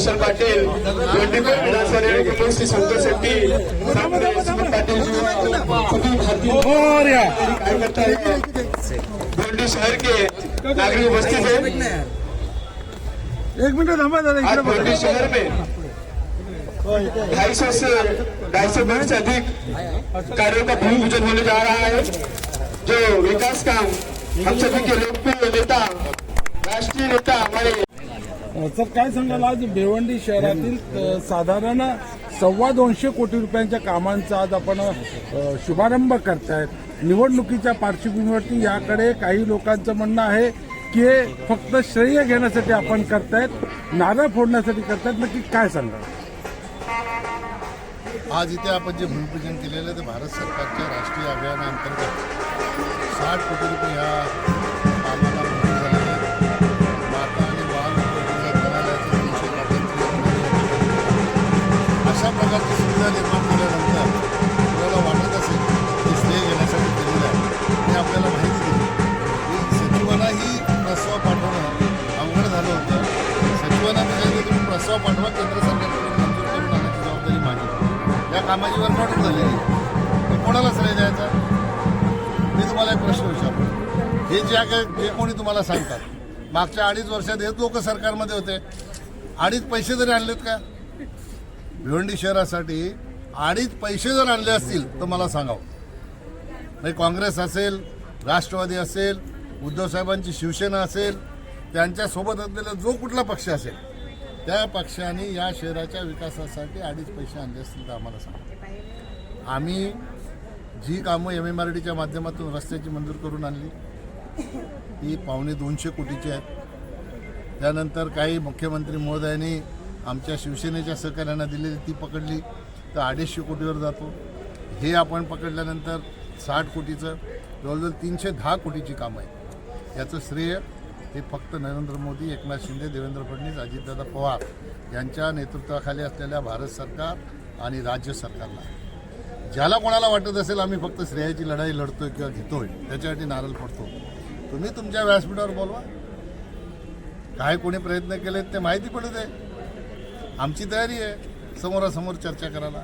रोशन पाटील दोंडीकर विधानसभा निवडणुकीतून श्री संतोष शेट्टी पाटील सभी भारतीय कार्यकर्ता दोंडी शहर के नागरिक उपस्थित हैं। एक मिनिट दादा दोंडी शहर में ढाई सौ से ढाई सौ मिनट से अधिक कार्यों का भूमि पूजन होने जा रहा है जो विकास काम हम सभी के लोकप्रिय नेता राष्ट्रीय नेता हमारे सर काय सांगाल आज भिवंडी शहरातील साधारण सव्वा दोनशे कोटी रुपयांच्या कामांचा आज आपण शुभारंभ करतायत. निवडणुकीच्या पार्श्वभूमीवरती याकडे काही लोकांचं म्हणणं आहे की हे फक्त श्रेय घेण्यासाठी आपण करतायत नारळ फोडण्यासाठी करतायत नक्की काय सांगाल? आज इथे आपण जे भूमिपूजन केलेलं आहे ते भारत सरकारच्या राष्ट्रीय अभियानाअंतर्गत साठ कोटी रुपये ह्या सांगितलं पाठवा केंद्र सरकारकडून मंजूर करून आणण्याची जबाबदारी माझी. या कामाची वर्कआउट झालेली तर कोणाला श्रेय द्यायचा? मी तुम्हाला एक प्रश्न विचारतो. हे ज्या काय जे कोणी तुम्हाला सांगतात? मागच्या अडीच वर्षात हे लोक सरकारमध्ये होते. अडीच पैसे जरी आणलेत का? भिवंडी शहरासाठी अडीच पैसे जर आणले असतील तर मला सांगावं म्हणजे काँग्रेस असेल राष्ट्रवादी असेल उद्धव साहेबांची शिवसेना असेल त्यांच्यासोबत असलेला जो कुठला पक्ष असेल त्या पक्षाने या शहराच्या विकासासाठी अडीच पैसे आणले असतील तर आम्हाला सांगा. आम्ही जी कामं एम एम आर डीच्या माध्यमातून रस्त्याची मंजूर करून आणली ती पावणे दोनशे कोटीची आहेत. त्यानंतर काही मुख्यमंत्री महोदयांनी आमच्या शिवसेनेच्या सहकार्यांना दिलेली ती पकडली तर अडीचशे कोटीवर जातो. हे आपण पकडल्यानंतर साठ कोटीचं जवळजवळ तीनशे दहा कोटीची कामं आहे याचं श्रेय हे फक्त नरेंद्र मोदी एकनाथ शिंदे देवेंद्र फडणवीस अजितदादा पवार यांच्या नेतृत्वाखाली असलेल्या भारत सरकार आणि राज्य सरकारला. ज्याला कोणाला वाटत असेल आम्ही फक्त श्रेयाची लढाई लढतोय किंवा घेतोय त्याच्यासाठी नारळ पडतो तुम्ही तुमच्या व्यासपीठावर बोलवा. काय कोणी प्रयत्न केलेत ते माहिती पडू दे. आमची तयारी आहे समोरासमोर चर्चा करायला.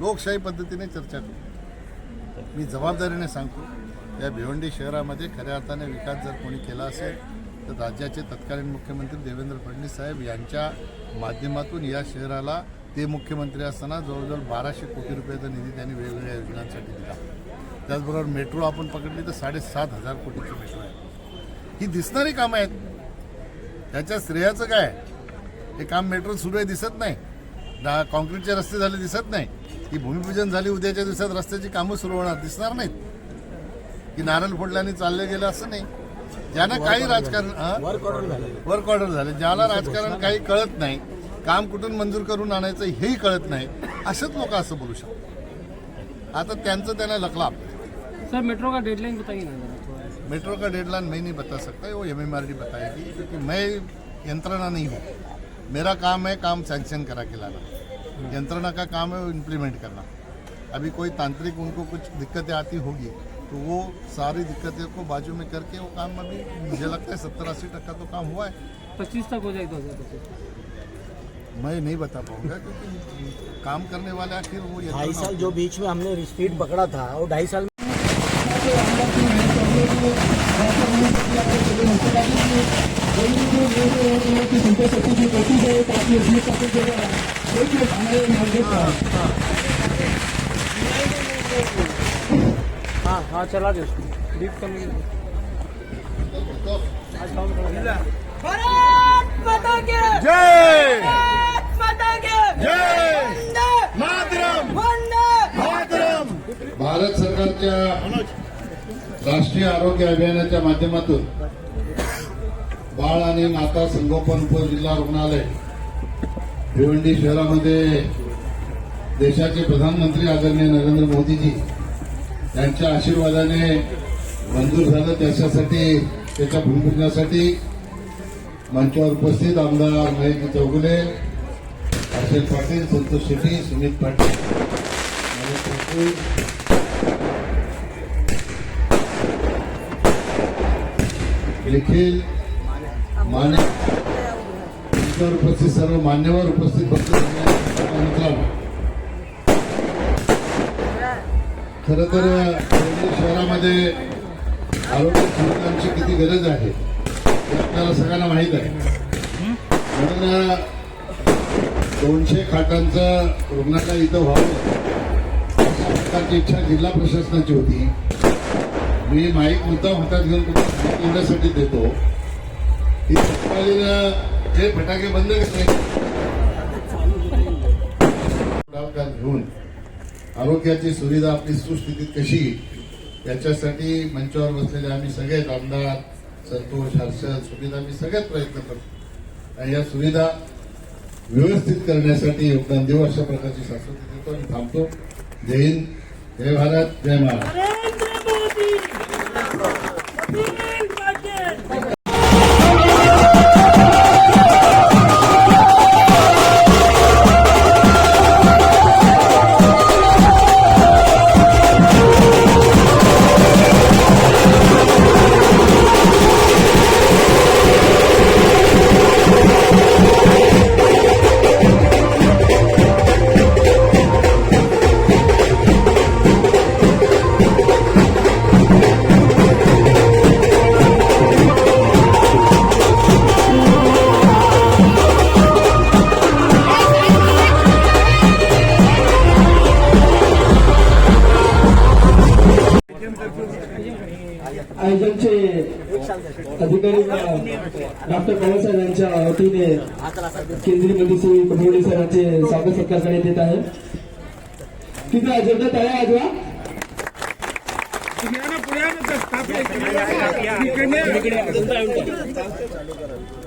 लोकशाही पद्धतीने चर्चा करू. मी जबाबदारीने सांगतो या भिवंडी शहरामध्ये खऱ्या अर्थाने विकास जर कोणी केला असेल तर राज्याचे तत्कालीन मुख्यमंत्री देवेंद्र फडणवीस साहेब यांच्या माध्यमातून या शहराला ते मुख्यमंत्री असताना जवळजवळ बाराशे कोटी रुपयाचा निधी त्यांनी वेगवेगळ्या योजनांसाठी दिला. त्याचबरोबर मेट्रो आपण पकडली तर साडेसात हजार कोटीची मेट्रो आहे. ही दिसणारी कामं आहेत. त्याच्या श्रेयाचं काय हे काम मेट्रो सुरू आहे दिसत नाही. डा कॉन्क्रीटचे रस्ते झाले दिसत नाही. ही भूमिपूजन झाली उद्याच्या दिवसात रस्त्याची कामं सुरू होणार दिसणार नाहीत. की नारळ फोडल्याने चालले गेलं असं नाही. ज्यांना काही राजकारण वर्क ऑर्डर झाले. ज्याला राजकारण काही कळत नाही काम कुठून मंजूर करून आणायचं हेही कळत नाही असेच लोक असं बोलू शकतात. आता त्यांचं त्यांना लकलाप. सर मेट्रो का डेडलाइन बताइए ना। मेट्रो का डेडलाइन मैं नहीं बता सकता वो एम एम आर डी बताएगी क्योंकि मैं यंत्रणा नहीं हूँ। मेरा काम है काम सैंक्शन करा के लाना। यंत्रणा का काम है वो इम्प्लीमेंट करना। अभी कोई तांत्रिक उनको कुछ दिक्कतें आती होगी तो वो सारी दिक्कतें को बाजू में करके वो काम अभी मुझे लगता है सत्तर अस्सी टक्का तो काम हुआ है। पच्चीस तक हो जाए दो हज़ार पच्चीस मैं नहीं बता पाऊँगा क्योंकि काम करने वाले आखिर वो ढाई साल जो बीच में हमने स्पीड पकड़ा था वो ढाई साल हाँ। हाँ चला दे उसको डीप काम करो। भारत माता के जय! भारत माता के वंदे! मातरम! वंदे! भारत सरकारच्या राष्ट्रीय आरोग्य अभियानाच्या माध्यमातून बाळ आणि माता संगोपन उपजिल्हा रुग्णालय भिवंडी शहरामध्ये देशाचे प्रधानमंत्री आदरणीय नरेंद्र मोदीजी त्यांच्या आशीर्वादाने मंजूर झालं. त्याच्यासाठी त्याच्या भूमिपूजनासाठी मंचावर उपस्थित आमदार महेंद्र चौगुले हर्षल पाटील संतोष शेट्टी सुमित पाटील देखील मान्य निखिल माने उपस्थित सर्व मान्यवर उपस्थित भक्त खर तर शहरामध्ये आरोग्य सुविधांची किती गरज आहे हे आपल्याला सगळ्यांना माहीत आहे. म्हणून दोनशे खाटांचं रुग्णालय इथं व्हावं अशा प्रकारची इच्छा जिल्हा प्रशासनाची होती. मी माईक मुद्दा हातात घेऊन तुम्हाला एवढ्यासाठी देतो. की तत्कालीन हे फटाके बंद करणे घेऊन आरोग्याची सुविधा आपली सुस्थितीत कशी याच्यासाठी मंचावर बसलेले आम्ही सगळेच आमदार संतोष हर्षद सुविधा आम्ही सगळ्यात प्रयत्न करतो. आणि या सुविधा व्यवस्थित करण्यासाठी योगदान देऊ अशा प्रकारची संस्कृती देतो आणि थांबतो. जय हिंद जय भारत जय महाराज अधिकारी डॉक्टर बाबासाहेब यांच्या वतीने केंद्रीय मंत्री श्री कपिवडे सरांचे स्वागत सत्कार करण्यात येत आहे तिथे अजेंडा तयार आहे आजवा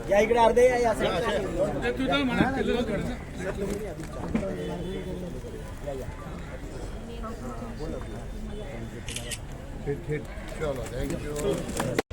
या इकडे अर्धे या या side. चलो थँक्यू